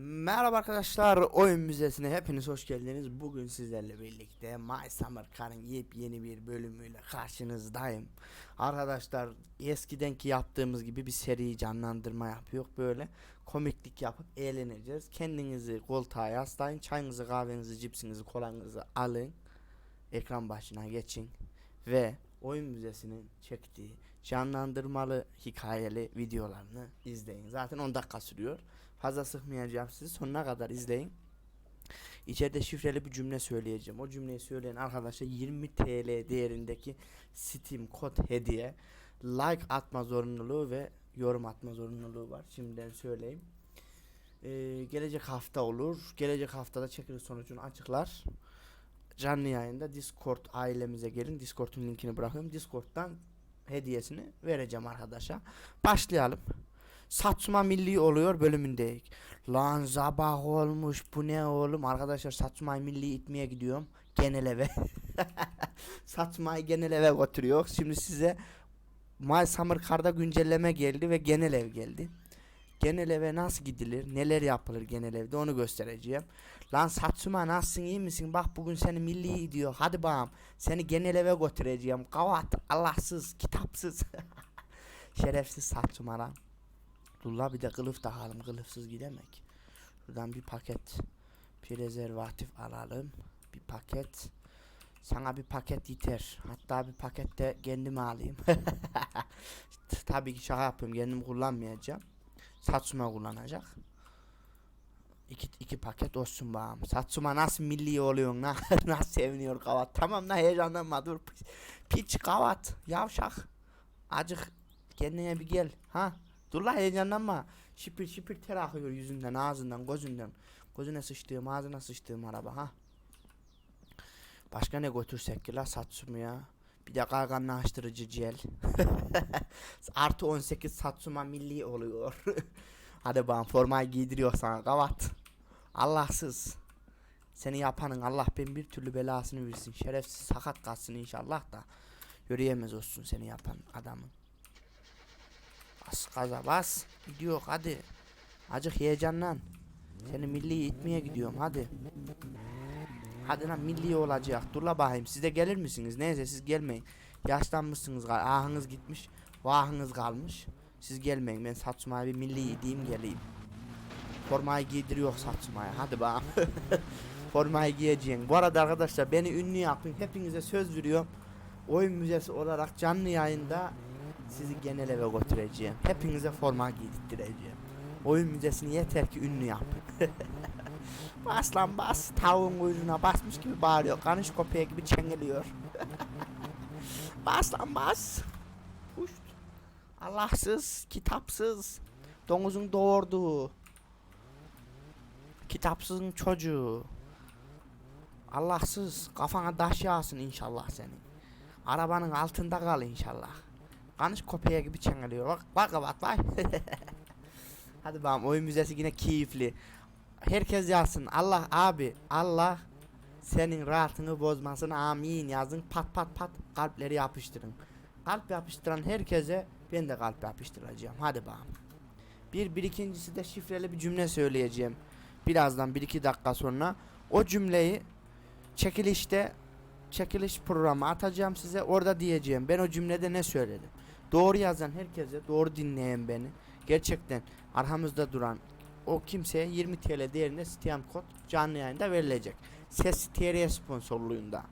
Merhaba arkadaşlar, oyun müzesine hepiniz hoş geldiniz. Bugün sizlerle birlikte My Summer Car'ın yepyeni bir bölümüyle karşınızdayım. Arkadaşlar eskidenki yaptığımız gibi bir seri canlandırma yapıyor. Böyle komiklik yapıp eğleneceğiz. Kendinizi koltuğa yaslayın, çayınızı, kahvenizi, cipsinizi, kolanızı alın. Ekran başına geçin ve oyun müzesinin çektiği canlandırmalı hikayeli videolarını izleyin. Zaten 10 dakika sürüyor. Fazla sıkmayacağım sizi sonuna kadar izleyin. İçeride şifreli bir cümle söyleyeceğim. O cümleyi söyleyen arkadaşa 20 TL değerindeki Steam kod hediye. Like atma zorunluluğu ve yorum atma zorunluluğu var. Şimdiden söyleyeyim. Ee, gelecek hafta olur. Gelecek haftada çekiliş sonucunu açıklar. Canlı yayında Discord ailemize gelin. Discord'un linkini bırakıyorum. Discord'dan hediyesini vereceğim arkadaşa. Başlayalım. Satsuma milli oluyor bölümündeyiz. Lan sabah olmuş bu ne oğlum arkadaşlar Satsuma'yı milli itmeye gidiyorum genel eve. Satsuma'yı genel eve götürüyor. Şimdi size My Summer Car'da güncelleme geldi ve genel ev geldi. Genel eve nasıl gidilir, neler yapılır genel evde onu göstereceğim. Lan Satsuma nasılsın iyi misin? Bak bugün seni milli gidiyor. Hadi bağım. Seni genel eve götüreceğim. Kavat, Allahsız, kitapsız. Şerefsiz Satsuma lan. Dullah bir de kılıf takalım. Kılıfsız gidemek. Şuradan bir paket prezervatif alalım. Bir paket. Sana bir paket yeter. Hatta bir paket de kendime alayım. Tabii ki şaka yapıyorum. Kendim kullanmayacağım. Satsuma kullanacak. İki, iki paket olsun bağım. Satsuma nasıl milli oluyorsun na nasıl seviniyor kavat. Tamam la heyecanlanma dur. Piç kavat. Yavşak. Acık kendine bir gel. Ha. Dur la heyecanlanma. Şipir şipir ter akıyor yüzünden, ağzından, gözünden. Gözüne sıçtığım, ağzına sıçtığım araba ha. Başka ne götürsek ki la Satsuma'ya? Bir de karganlaştırıcı jel. Artı 18 Satsuma milli oluyor. Hadi bana formayı giydiriyor sana kavat. Allahsız. Seni yapanın Allah ben bir türlü belasını versin. Şerefsiz sakat kalsın inşallah da. Yürüyemez olsun seni yapan adamın. Bas gaza bas. Gidiyor hadi. Acık heyecanlan. Seni milli itmeye gidiyorum hadi. Hadi lan milli olacak. Dur la bakayım. Siz de gelir misiniz? Neyse siz gelmeyin. Yaşlanmışsınız. Ahınız gitmiş. Vahınız kalmış. Siz gelmeyin. Ben Satsuma'ya bir milli yediğim geleyim. Formayı giydiriyor Satsuma'ya. Hadi bakalım. Formayı giyeceğim. Bu arada arkadaşlar beni ünlü yapın. Hepinize söz veriyorum. Oyun müzesi olarak canlı yayında sizi genel eve götüreceğim. Hepinize forma giydireceğim. Oyun müzesini yeter ki ünlü yapın. bas lan bas. Tavuğun kuyruğuna basmış gibi bağırıyor. Kanış köpeği gibi çengeliyor. bas lan bas. Puşt. Allahsız, kitapsız. Domuzun doğurduğu. Kitapsızın çocuğu. Allahsız. Kafana taş yağsın inşallah senin. Arabanın altında kal inşallah. Kanış köpeği gibi çengeliyor. Bak bak bak bak. Hadi bakalım oyun müzesi yine keyifli. Herkes yazsın. Allah abi Allah senin rahatını bozmasın amin yazın. Pat pat pat kalpleri yapıştırın. Kalp yapıştıran herkese ben de kalp yapıştıracağım. Hadi bakalım. Bir, bir ikincisi de şifreli bir cümle söyleyeceğim. Birazdan bir iki dakika sonra o cümleyi çekilişte çekiliş programı atacağım size orada diyeceğim ben o cümlede ne söyledim. Doğru yazan herkese doğru dinleyen beni gerçekten arkamızda duran o kimseye 20 TL değerinde Steam kod canlı yayında verilecek. Ses TR sponsorluğunda.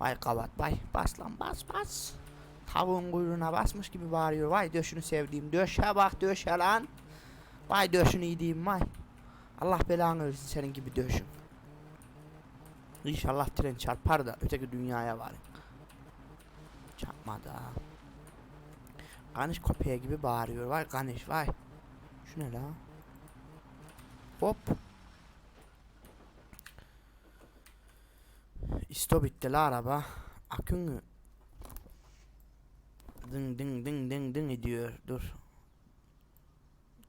Vay kavat vay bas lan bas bas. Tavuğun kuyruğuna basmış gibi bağırıyor. Vay döşünü sevdiğim döşe bak döşe lan. Vay döşünü yediğim vay. Allah belanı versin senin gibi döşün. İnşallah tren çarpar da öteki dünyaya var. Çarpmadı ha. Ganiş köpeği gibi bağırıyor. Vay Ganiş vay. Şu ne la? Hop. İsto bitti la araba. Akün ding ding ding ding ding ediyor. Dur.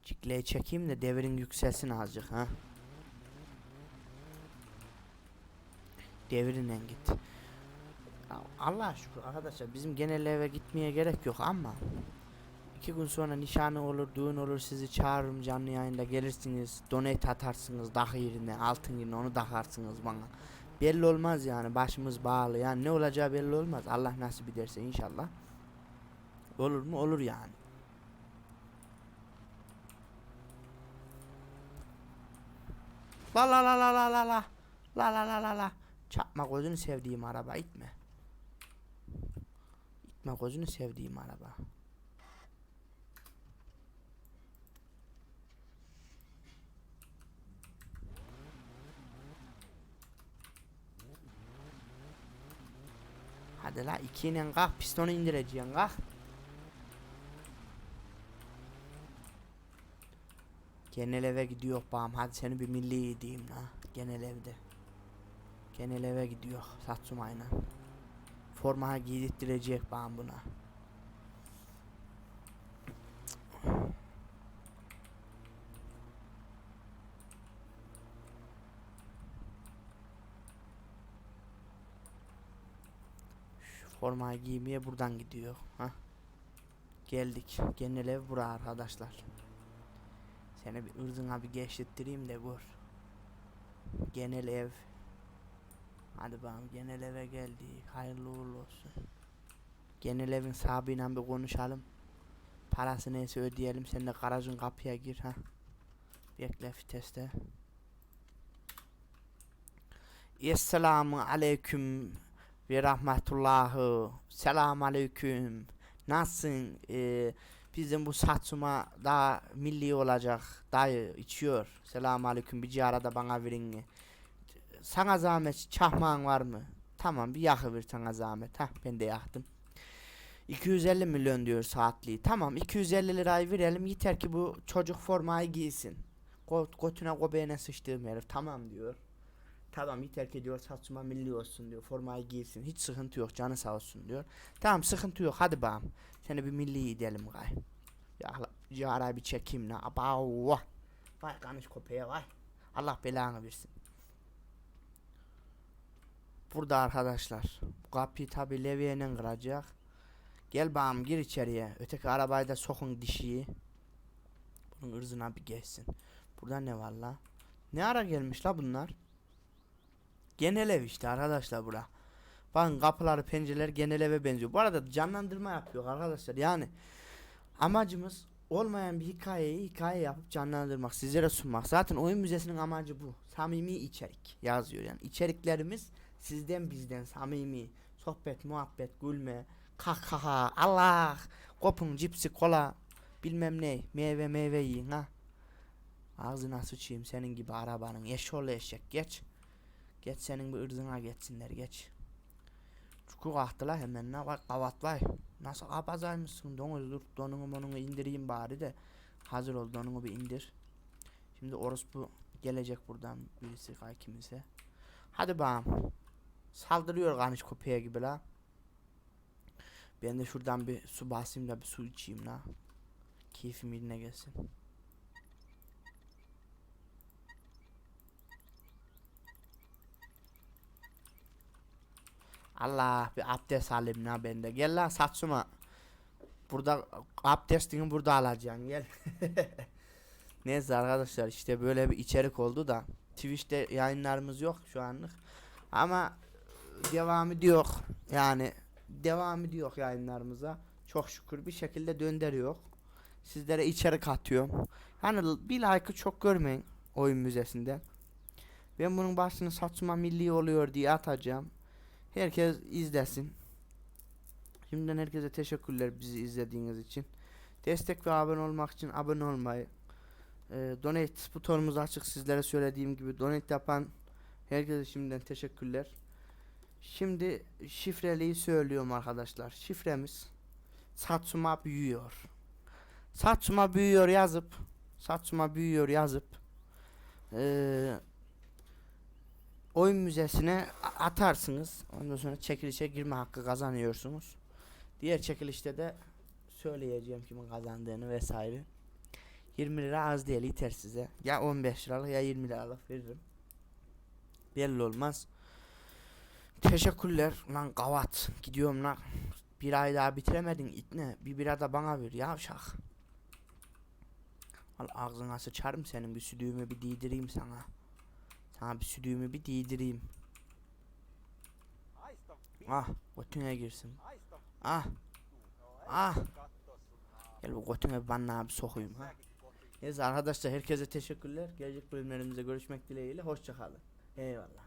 Cikleyi çekeyim de devirin yükselsin azıcık ha. Devirinen git. Allah şükür arkadaşlar bizim genel eve gitmeye gerek yok ama İki gün sonra nişanı olur, düğün olur sizi çağırırım canlı yayında gelirsiniz. Donate atarsınız dağ yerine, altın yerine onu takarsınız bana. Belli olmaz yani başımız bağlı yani ne olacağı belli olmaz. Allah nasip ederse inşallah. Olur mu? Olur yani. La la la la la la la la la la la la Çarpma gözünü sevdiğim araba itme. İtme gözünü sevdiğim araba. Hadi la ikiyle kalk pistonu indireceksin kalk. Genel eve gidiyor bağım hadi seni bir milli yediğim la genel evde. Genel eve gidiyor Satsumay'la. Forma giydirttirecek bağım buna. Şu formayı giymeye buradan gidiyor. Ha? Geldik. Genel ev bura arkadaşlar. Seni bir ırzına bir geçirttireyim de gör. Genel ev. Hadi bakalım genel eve geldik. Hayırlı uğurlu olsun. Genel evin sahibiyle bir konuşalım. Parası neyse ödeyelim. Sen de garajın kapıya gir ha. Bekle viteste. Esselamu aleyküm ve rahmetullahı. Selamun aleyküm. Nasılsın? Ee, bizim bu Satsuma daha milli olacak. Dayı içiyor. Selamun aleyküm. Bir arada bana verin. Sana zahmet çahman var mı? Tamam bir yakıver sana zahmet. Hah ben de yaktım. 250 milyon diyor saatliği. Tamam 250 lirayı verelim yeter ki bu çocuk formayı giysin. Kot, kotuna göbeğine sıçtığım herif tamam diyor. Tamam yeter ki diyor Satsuma milli olsun diyor. Formayı giysin. Hiç sıkıntı yok canı sağ olsun diyor. Tamam sıkıntı yok hadi bakalım. Seni bir milli gidelim gay. Ya Allah ya ara bir çekeyim la. Abav. Vay kanış köpeğe vay. Allah belanı versin. Burada arkadaşlar. Bu kapıyı tabi levyeyle kıracak. Gel bağım gir içeriye. Öteki arabayı da sokun dişiyi. Bunun ırzına bir geçsin. Burada ne var la? Ne ara gelmiş la bunlar? Genel ev işte arkadaşlar bura. Bakın kapıları pencereler genel eve benziyor. Bu arada canlandırma yapıyor arkadaşlar. Yani amacımız olmayan bir hikayeyi hikaye yapıp canlandırmak, sizlere sunmak. Zaten oyun müzesinin amacı bu. Samimi içerik yazıyor yani. İçeriklerimiz sizden bizden samimi. Sohbet, muhabbet, gülme, kahkaha, Allah, kopun, cipsi, kola, bilmem ne, meyve meyve yiyin ha. Ağzına sıçayım senin gibi arabanın eşoğlu eşek geç. Geç senin bir ırzına geçsinler geç. Çukur kalktılar hemen ne bak kavat vay. Nasıl kapazaymışsın donuz dur donunu monunu indireyim bari de. Hazır ol donunu bir indir. Şimdi orospu gelecek buradan birisi kimse. Hadi bakalım. Saldırıyor kanış köpeğe gibi la. Ben de şuradan bir su basayım da bir su içeyim la. Keyfim yerine gelsin. Allah bir abdest alayım la ben de. Gel la Satsuma. Burada abdestini burada alacaksın gel. Neyse arkadaşlar işte böyle bir içerik oldu da Twitch'te yayınlarımız yok şu anlık. Ama devam ediyor. Yani devam ediyor yayınlarımıza. Çok şükür bir şekilde döndürüyor. Sizlere içerik atıyorum. Yani bir like'ı çok görmeyin oyun müzesinde. Ben bunun başını Satsuma milli oluyor diye atacağım. Herkes izlesin. Şimdiden herkese teşekkürler bizi izlediğiniz için. Destek ve abone olmak için abone olmayı. E, donate butonumuz açık sizlere söylediğim gibi donate yapan herkese şimdiden teşekkürler. Şimdi şifreliği söylüyorum arkadaşlar. Şifremiz Satsuma büyüyor. Satsuma büyüyor yazıp Satsuma büyüyor yazıp eee oyun müzesine atarsınız. Ondan sonra çekilişe girme hakkı kazanıyorsunuz. Diğer çekilişte de söyleyeceğim kimin kazandığını vesaire. 20 lira az değil yeter size. Ya 15 liralık ya 20 liralık veririm. Belli olmaz. Teşekkürler lan kavat. Gidiyorum lan. Bir ay daha bitiremedin itne. Bir bira da bana ver yavşak. Al ağzına sıçarım senin bir südüğümü bir değdireyim sana. Sana bir südüğümü bir değdireyim. Ah götüne girsin. Ah ah. Gel bu götüne bana bir sokayım ha. Neyse arkadaşlar herkese teşekkürler. Gelecek bölümlerimizde görüşmek dileğiyle. Hoşçakalın. Eyvallah.